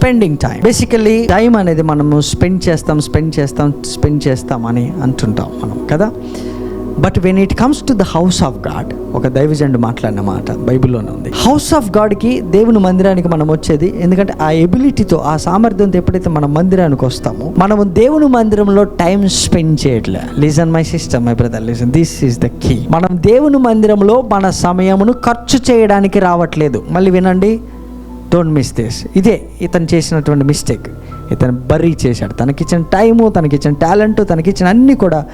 Spending time basically time అనేది మనము spend చేస్తాం స్పెండ్ చేస్తాం స్పెండ్ చేస్తాం అని అంటుంటాం మనం కదా? But when it comes to the house of God ఒక దైవజండు మాట్లాడిన మాట బైబిల్లోనే ఉంది. హౌస్ ఆఫ్ గాడ్కి దేవుని మందిరానికి మనం వచ్చేది ఎందుకంటే ఆ ఎబిలిటీతో ఆ సామర్థ్యంతో ఎప్పుడైతే మనం మందిరానికి వస్తామో మనము దేవుని మందిరంలో టైం స్పెండ్ చేయట్లే. Listen my system my brother listen this is the key మనం దేవుని మందిరంలో మన సమయమును ఖర్చు చేయడానికి రావట్లేదు. మళ్ళీ వినండి. డోంట్ మిస్ దిస్ ఇదే ఇతను చేసినటువంటి మిస్టేక్ ఇతను బరీ చేశాడు. తనకిచ్చిన టైము తనకిచ్చిన టాలెంట్ తనకిచ్చిన అన్నీ కూడా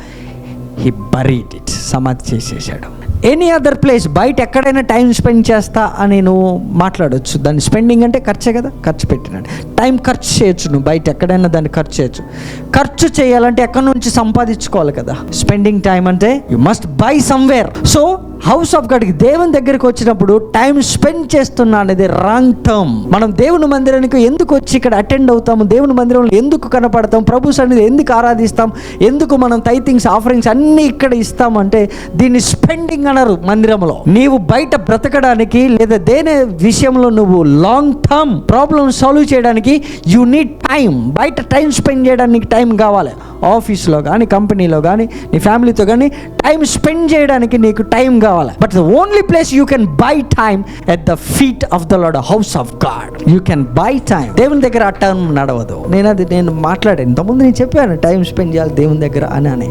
హీ బరీడ్ ఇట్ సమాధి చేసేసాడు ఎనీ అదర్ ప్లేస్ బయట ఎక్కడైనా టైం స్పెండ్ చేస్తా అని నువ్వు మాట్లాడొచ్చు. దాన్ని స్పెండింగ్ అంటే ఖర్చే కదా? ఖర్చు పెట్టినాడు. టైం ఖర్చు చేయొచ్చు నువ్వు. బయట ఎక్కడైనా దాన్ని ఖర్చు చేయొచ్చు. ఖర్చు చేయాలంటే ఎక్కడి నుంచి సంపాదించుకోవాలి కదా? స్పెండింగ్ టైం అంటే you must buy somewhere so house of గాడ్కి దేవుని దగ్గరికి వచ్చినప్పుడు టైం స్పెండ్ చేస్తున్నా అనేది రాంగ్ టర్మ్ మనం దేవుని మందిరానికి ఎందుకు వచ్చి ఇక్కడ అటెండ్ అవుతాము? దేవుని మందిరంలో ఎందుకు కనపడతాం? ప్రభు సన్నిధి ఎందుకు ఆరాధిస్తాం? ఎందుకు మనం థైథింగ్స్ ఆఫరింగ్స్ అన్నీ ఇక్కడ ఇస్తామంటే దీన్ని స్పెండింగ్ అనరు మందిరంలో. నీవు బయట బ్రతకడానికి లేదా దేని విషయంలో నువ్వు లాంగ్ టర్మ్ ప్రాబ్లమ్ సాల్వ్ చేయడానికి యూ నీడ్ టైం బయట టైం స్పెండ్ చేయడానికి టైం కావాలి. ఆఫీస్లో కానీ కంపెనీలో కానీ నీ ఫ్యామిలీతో కానీ టైం స్పెండ్ చేయడానికి నీకు టైం కావాలి? But the only place you can buy time at the feet of the lord house of God you can buy time దేవుని దగ్గర ఆ టర్మ్ నడవదు. నేను అది నేను మాట్లాడాను. ఇంతకుముందు నేను చెప్పాను టైం స్పెండ్ చేయాలి దేవుని దగ్గర అని అని.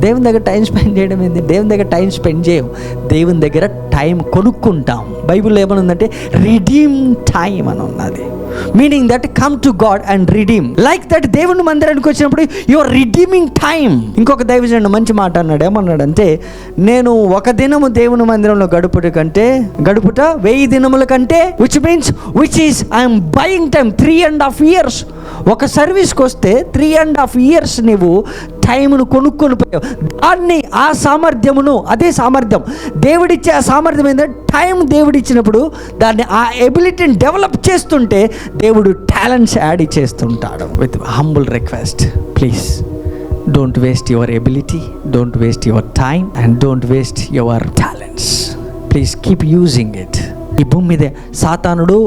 దేవుని దగ్గర టైం స్పెండ్ చేయడం ఏంది? దేవుని దగ్గర టైం స్పెండ్ చేయం దేవుని దగ్గర టైం కొనుక్కుంటాం బైబిల్లో ఏమని ఉందంటే రిడీమ్ టైం అని ఉన్నది. Meaning that come to God and redeem like that దేవుని మందిరానికి వచ్చినప్పుడు యువర్ రిడీమింగ్ టైం ఇంకొక దైవజనుడు మంచి మాట అన్నాడు. ఏమన్నాడంటే నేను ఒక దినము దేవుని మందిరంలో గడుపుట కంటే గడుపుట వెయ్యి దినముల కంటే which means which is I'm buying time three and half years ఒక సర్వీస్కి వస్తే త్రీ అండ్ హాఫ్ ఇయర్స్ నువ్వు టైమును కొనుక్కొని పోయావు. దాన్ని ఆ సామర్థ్యమును అదే సామర్థ్యం. దేవుడిచ్చే ఆ సామర్థ్యం ఏంటంటే టైం దేవుడిచ్చినప్పుడు దాన్ని ఆ ఎబిలిటీని డెవలప్ చేస్తుంటే దేవుడు టాలెంట్స్ యాడ్ చేస్తుంటాడు. With humble request please don't waste your ability don't waste your time and don't waste your talents please keep using it ఈ భూమి మీద సాతానుడు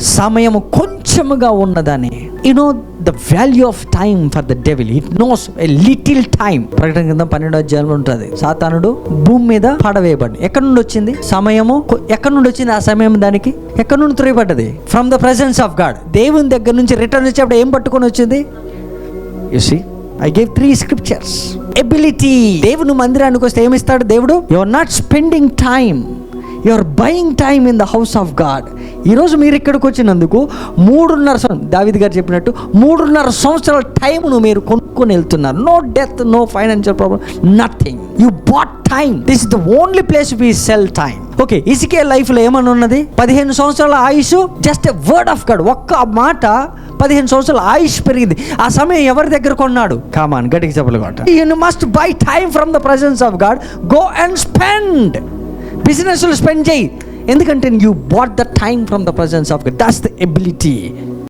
సమయం కొంచెముగా ఉన్నదని you know the value of time for the devil it knows a little time ప్రకటన కింద పన్నెండో అధ్యాయంలో ఉంటుంది. సాతానుడు భూమి మీద పడవేయబడి ఎక్కడి నుండి వచ్చింది? సమయము. ఎక్కడి నుండి వచ్చింది ఆ సమయం దానికి? ఎక్కడి నుండి త్రోయబడ్డది? From the presence of God దేవుని దగ్గర నుంచి రిటర్న్ వచ్చేప్పుడు ఏం పట్టుకొని వచ్చింది? You see I gave three scriptures ability దేవుని మందిరానికి వస్తే ఏమిస్తాడు దేవుడు? You are not spending time you are buying time in the house of God ఈరోజు మీరు ఇక్కడికి వచ్చినందుకు మూడున్నర సం- దావిద్ గారు చెప్పినట్టు మూడున్నర సంవత్సరాల టైంను మీరు కొనుక్కొని వెళ్తున్నారు. No death no financial problem nothing you bought time this is the only place we sell time okay ఇసుకే లైఫ్లో ఏమని ఉన్నది? పదిహేను సంవత్సరాల ఆయుష్ just a word of God ఒక్క మాట పదిహేను సంవత్సరాల ఆయుష్ పెరిగింది. ఆ సమయం ఎవరి దగ్గర కొన్నాడు? కామాన్ గట్టికి చెప్పలు కొట్ట you must buy time from the presence of God go and spend బిజినెస్లో స్పెండ్ చేయి ఎందుకంటే you bought the time from the presence of God that's the ability